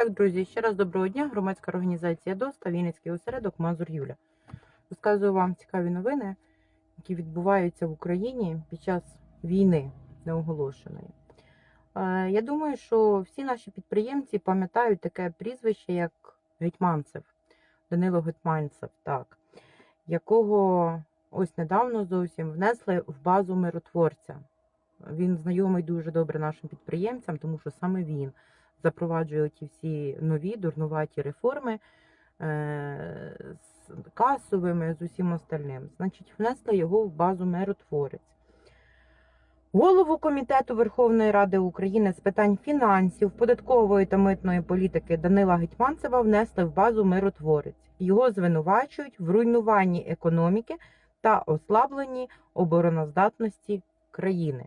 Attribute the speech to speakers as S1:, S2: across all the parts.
S1: Так, друзі, ще раз доброго дня. Громадська організація ДОС та Вінницький осередок Мазур Юля. Розказую вам цікаві новини, які відбуваються в Україні під час війни неоголошеної. Е, Я думаю, що всі наші підприємці пам'ятають таке прізвище, як Гетьманцев, Данило Гетьманцев, так, якого ось недавно зовсім внесли в базу миротворця. Він знайомий дуже добре нашим підприємцям, тому що саме він запроваджує ті всі нові дурнуваті реформи е, з касовими, з усім остальним. Значить, внесли його в базу миротворець. Голову Комітету Верховної Ради України з питань фінансів, податкової та митної політики Данила Гетьманцева внесли в базу миротворець. Його звинувачують в руйнуванні економіки та ослабленні обороноздатності країни.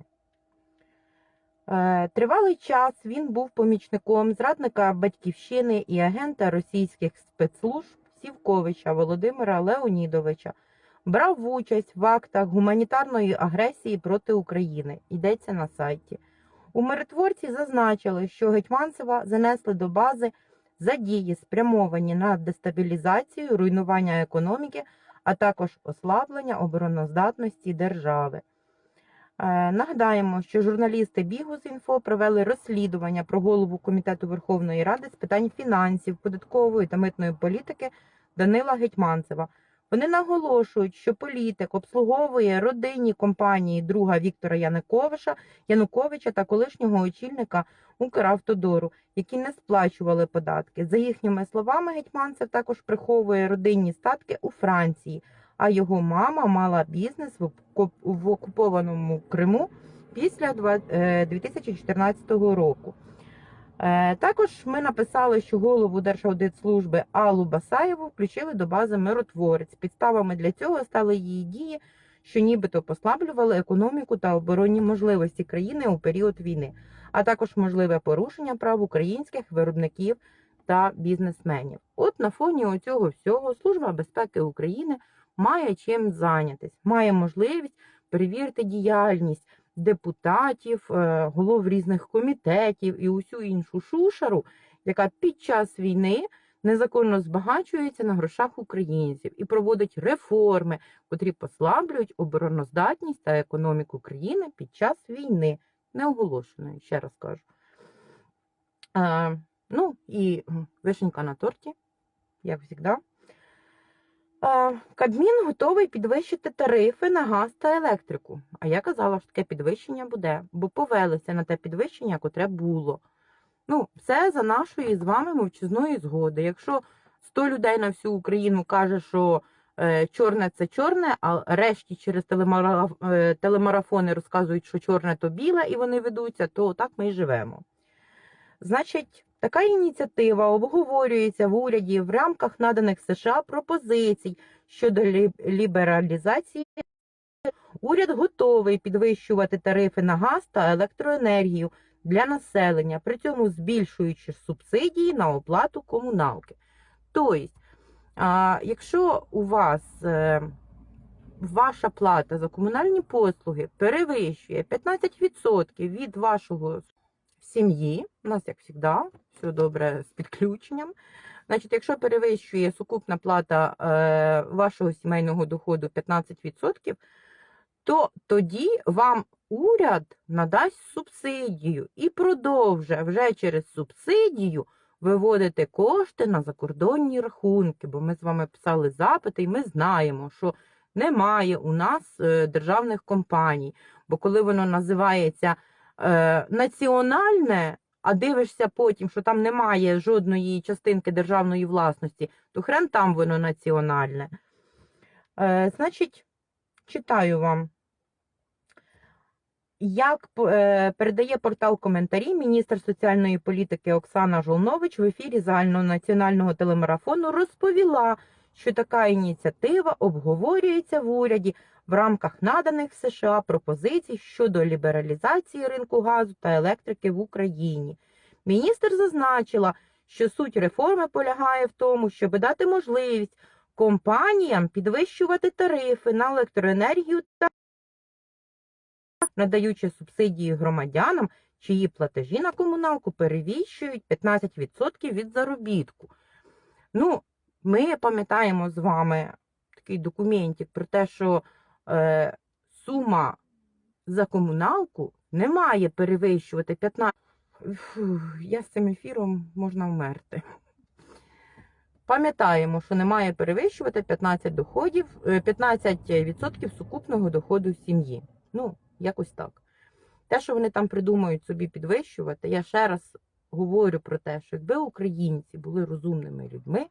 S1: Е, Тривалий час він був помічником зрадника батьківщини і агента російських спецслужб Сівковича Володимира Леонідовича. Брав участь в актах гуманітарної агресії проти України. Йдеться на сайті. У миротворці зазначили, що Гетьманцева занесли до бази за дії, спрямовані на дестабілізацію, руйнування економіки, а також ослаблення обороноздатності держави. Е, Нагадаємо, що журналісти Бігус.Інфо провели розслідування про голову Комітету Верховної Ради з питань фінансів, податкової та митної політики Данила Гетьманцева. Вони наголошують, що політик обслуговує родинні компанії друга Віктора Януковича, Януковича та колишнього очільника Укравтодору, які не сплачували податки. За їхніми словами, Гетьманцев також приховує родинні статки у Франції а його мама мала бізнес в окупованому Криму після е, 2014 року. Е, Також ми написали, що голову Держаудитслужби Аллу Басаєву включили до бази миротворець. Підставами для цього стали її дії, що нібито послаблювали економіку та оборонні можливості країни у період війни, а також можливе порушення прав українських виробників та бізнесменів. От на фоні цього всього Служба безпеки України має чим зайнятись, має можливість перевірити діяльність депутатів, е, голов різних комітетів і усю іншу шушару, яка під час війни незаконно збагачується на грошах українців і проводить реформи, котрі послаблюють обороноздатність та економіку країни під час війни, неоголошеної, ще раз кажу. Е, ну і вишенька на торті, як завжди. Е, Кабмін готовий підвищити тарифи на газ та електрику. А я казала, що таке підвищення буде, бо повелися на те підвищення, котре було. Ну, все за нашої з вами мовчазної згоди. Якщо 100 людей на всю Україну каже, що е, чорне це чорне, а решті через телемараф, е, телемарафони розказують, що чорне то біле, і вони ведуться, то так ми і живемо. Значить, така ініціатива обговорюється в уряді в рамках наданих США пропозицій щодо лібералізації. Уряд готовий підвищувати тарифи на газ та електроенергію для населення, при цьому збільшуючи субсидії на оплату комуналки. Тобто, якщо у вас е, ваша плата за комунальні послуги перевищує 15% від вашого сім'ї, у нас, як завжди, все добре з підключенням. Значить, якщо перевищує сукупна плата е, вашого сімейного доходу 15%, то тоді вам уряд надасть субсидію і продовжує вже через субсидію виводити кошти на закордонні рахунки. Бо ми з вами писали запити, і ми знаємо, що немає у нас е, державних компаній. Бо коли воно називається е, національне, а дивишся потім, що там немає жодної частинки державної власності, то хрен там воно національне. Е, значить, читаю вам. Як е, передає портал коментарі, міністр соціальної політики Оксана Жолнович в ефірі загальнонаціонального телемарафону розповіла, що така ініціатива обговорюється в уряді в рамках наданих США пропозицій щодо лібералізації ринку газу та електрики в Україні. Міністр зазначила, що суть реформи полягає в тому, щоб дати можливість компаніям підвищувати тарифи на електроенергію та надаючи субсидії громадянам чиї платежі на комуналку перевищують 15% від заробітку. Ну, ми пам'ятаємо з вами такий документик про те, що е, сума за комуналку не має перевищувати 15. Фу, я з цим ефіром можна вмерти. Пам'ятаємо, що не має перевищувати 15 доходів, е, 15% сукупного доходу сім'ї. Ну, якось так. Те, що вони там придумають собі підвищувати, я ще раз говорю про те, що якби українці були розумними людьми,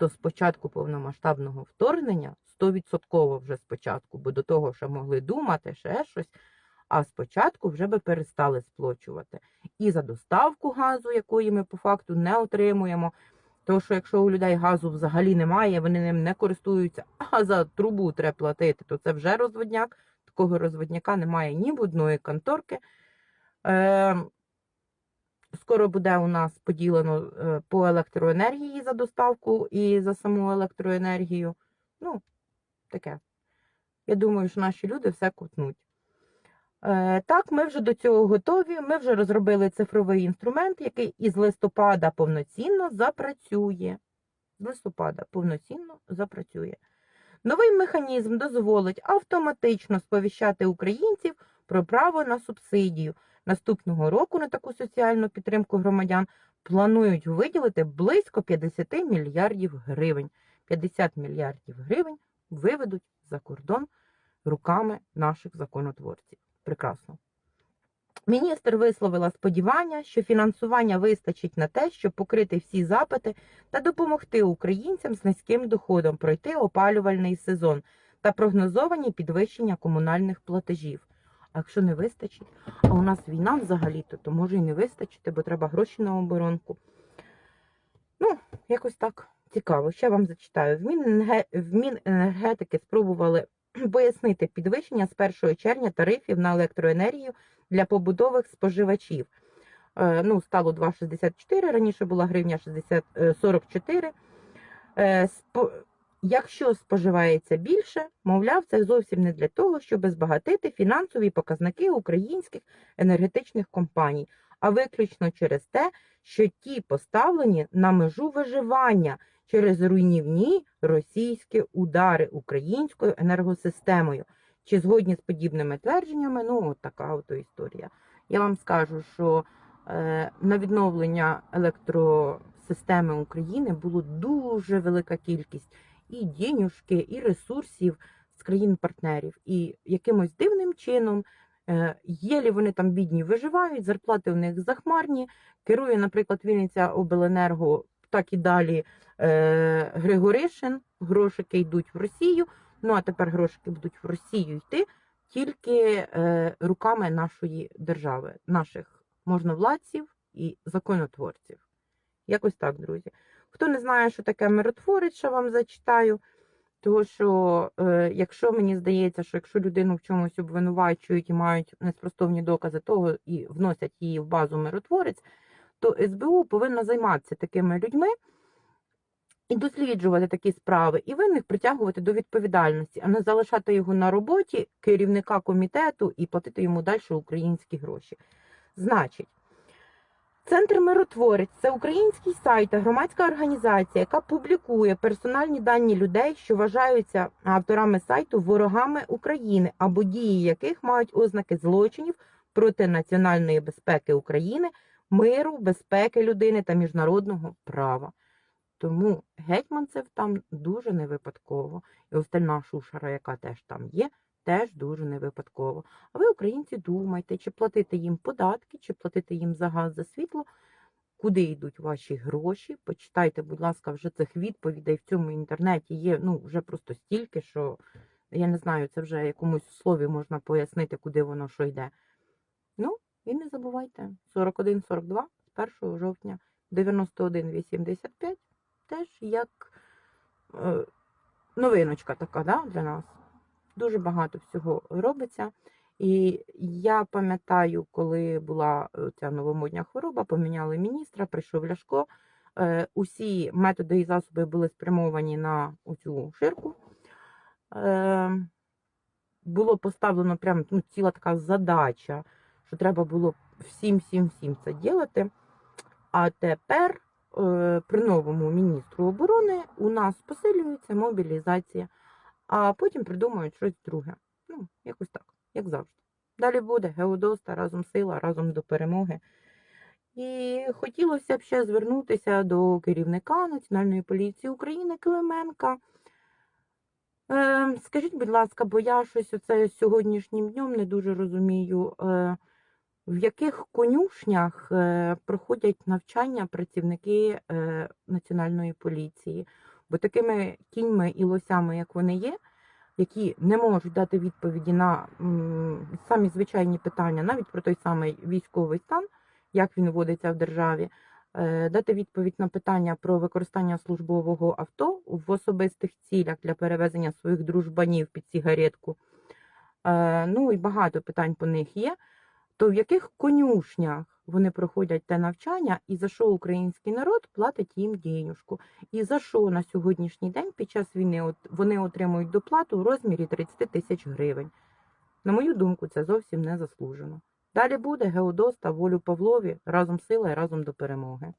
S1: то з початку повномасштабного вторгнення 100% вже спочатку, бо до того ще могли думати, ще щось. А спочатку вже би перестали сплачувати і за доставку газу, якої ми по факту не отримуємо. Тому що якщо у людей газу взагалі немає, вони ним не користуються, а за трубу треба платити, то це вже розводняк. Такого розводняка немає ні в одної конторки. Е, скоро буде у нас поділено е, по електроенергії за доставку і за саму електроенергію. Ну, таке. Я думаю, що наші люди все кутнуть. Е, Так, ми вже до цього готові. Ми вже розробили цифровий інструмент, який із листопада повноцінно запрацює. З листопада повноцінно запрацює. Новий механізм дозволить автоматично сповіщати українців про право на субсидію. Наступного року на таку соціальну підтримку громадян планують виділити близько 50 мільярдів гривень. 50 мільярдів гривень виведуть за кордон руками наших законотворців. Прекрасно. Міністр висловила сподівання, що фінансування вистачить на те, щоб покрити всі запити та допомогти українцям з низьким доходом пройти опалювальний сезон та прогнозовані підвищення комунальних платежів. А якщо не вистачить, а у нас війна взагалі-то, то може і не вистачити, бо треба гроші на оборонку. Ну, якось так цікаво. Ще вам зачитаю. В Міненерге- в Міненергетики спробували пояснити підвищення з 1 червня тарифів на електроенергію для побудових споживачів. Е, Ну, стало 2,64, раніше була гривня 60, е, 44. Якщо споживається більше, мовляв, це зовсім не для того, щоб збагатити фінансові показники українських енергетичних компаній, а виключно через те, що ті поставлені на межу виживання через руйнівні російські удари українською енергосистемою. Чи згодні з подібними твердженнями? Ну, от така от історія. Я вам скажу, що е, на відновлення електросистеми України було дуже велика кількість і денюжки, і ресурсів з країн-партнерів. І якимось дивним чином, е, єлі вони там бідні виживають, зарплати у них захмарні. Керує, наприклад, Вінниця Обленерго, так і далі е, Григоришин. Грошики йдуть в Росію. Ну а тепер грошики будуть в Росію йти тільки е, руками нашої держави, наших можновладців і законотворців. Якось так, друзі. Хто не знає, що таке миротворець, що вам зачитаю. Тому що, е, якщо мені здається, що якщо людину в чомусь обвинувачують і мають неспростовні докази того і вносять її в базу миротворець, то СБУ повинна займатися такими людьми і досліджувати такі справи, і винних притягувати до відповідальності, а не залишати його на роботі керівника комітету і платити йому далі українські гроші. Значить, Центр Миротворець це український сайт та громадська організація, яка публікує персональні дані людей, що вважаються авторами сайту ворогами України або дії яких мають ознаки злочинів проти національної безпеки України, миру, безпеки людини та міжнародного права. Тому гетьманцев там дуже не випадково. І остальна шушера, яка теж там є, теж дуже не випадково. А ви, українці, думайте, чи платити їм податки, чи платити їм за газ, за світло, куди йдуть ваші гроші. Почитайте, будь ласка, вже цих відповідей в цьому інтернеті є ну, вже просто стільки, що я не знаю, це вже якомусь слові можна пояснити, куди воно що йде. Ну, і не забувайте, 41-42 з 1 жовтня 91-85 теж як е, новиночка така да, для нас. Дуже багато всього робиться. І я пам'ятаю, коли була е, ця новомодня хвороба, поміняли міністра, прийшов Ляшко. Е, усі методи і засоби були спрямовані на цю ширку. Е, було поставлено прям ну, ціла така задача, що треба було всім, всім, всім це ділити. А тепер при новому міністру оборони у нас посилюється мобілізація, а потім придумають щось друге. Ну, якось так, як завжди. Далі буде Геодоста, разом сила, разом до перемоги. І хотілося б ще звернутися до керівника Національної поліції України Клименка. Е, скажіть, будь ласка, бо я щось оце сьогоднішнім днем не дуже розумію, е, в яких конюшнях е, проходять навчання працівники е, Національної поліції? Бо такими кіньми і лосями, як вони є, які не можуть дати відповіді на самі звичайні питання, навіть про той самий військовий стан, як він вводиться в державі, е, дати відповідь на питання про використання службового авто в особистих цілях для перевезення своїх дружбанів під сигаретку. Е, Ну і багато питань по них є. То в яких конюшнях вони проходять те навчання, і за що український народ платить їм денюжку? І за що на сьогоднішній день під час війни вони отримують доплату у розмірі 30 тисяч гривень? На мою думку, це зовсім не заслужено. Далі буде Геодоста, волю Павлові, разом сила і разом до перемоги.